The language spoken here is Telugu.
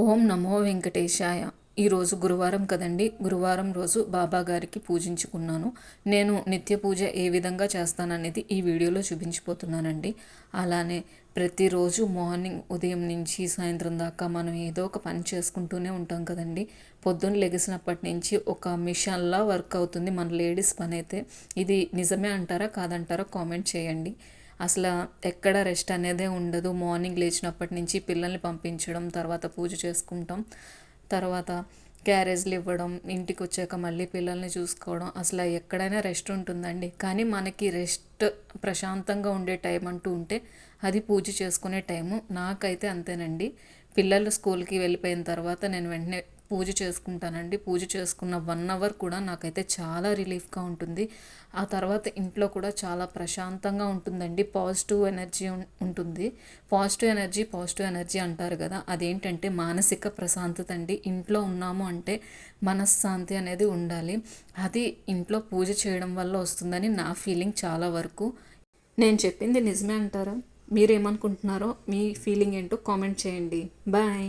ఓం నమో వెంకటేశాయ. ఈరోజు గురువారం కదండి. గురువారం రోజు బాబా గారికి పూజించుకున్నాను. నేను నిత్య పూజ ఏ విధంగా చేస్తాననేది ఈ వీడియోలో చూపించిపోతున్నానండి. అలానే ప్రతిరోజు మార్నింగ్ ఉదయం నుంచి సాయంత్రం దాకా మనం ఏదో ఒక పని చేసుకుంటూనే ఉంటాం కదండి. పొద్దున్న లెగిసినప్పటి నుంచి ఒక మిషన్లా వర్క్ అవుతుంది మన లేడీస్ పని అయితే ఇది నిజమే అంటారా కాదంటారా కామెంట్ చేయండి. అసలు ఎక్కడ రెస్ట్ అనేదే ఉండదు. మార్నింగ్ లేచినప్పటి నుంచి పిల్లల్ని పంపించడం తర్వాత పూజ చేసుకుంటాం తర్వాత క్యారేజ్లు ఇవ్వడం ఇంటికి వచ్చాక మళ్ళీ పిల్లల్ని చూసుకోవడం అసలు ఎక్కడైనా రెస్ట్ ఉంటుందండి. కానీ మనకి రెస్ట్ ప్రశాంతంగా ఉండే టైం అంటూ ఉంటే అది పూజ చేసుకునే టైము. నాకైతే అంతేనండి. పిల్లలు స్కూల్కి వెళ్ళిపోయిన తర్వాత నేను వెంటనే పూజ చేసుకుంటానండి. పూజ చేసుకున్న వన్ అవర్ కూడా నాకైతే చాలా రిలీఫ్గా ఉంటుంది. ఆ తర్వాత ఇంట్లో కూడా చాలా ప్రశాంతంగా ఉంటుందండి. పాజిటివ్ ఎనర్జీ ఉంటుంది. పాజిటివ్ ఎనర్జీ పాజిటివ్ ఎనర్జీ అంటారు కదా అదేంటంటే మానసిక ప్రశాంతత అండి. ఇంట్లో ఉన్నాము అంటే మనశ్శాంతి అనేది ఉండాలి. అది ఇంట్లో పూజ చేయడం వల్ల వస్తుందని నా ఫీలింగ్ చాలా వరకు. నేను చెప్పింది నిజమే అంటారా? మీరేమనుకుంటున్నారో మీ ఫీలింగ్ ఏంటో కామెంట్ చేయండి. బాయ్.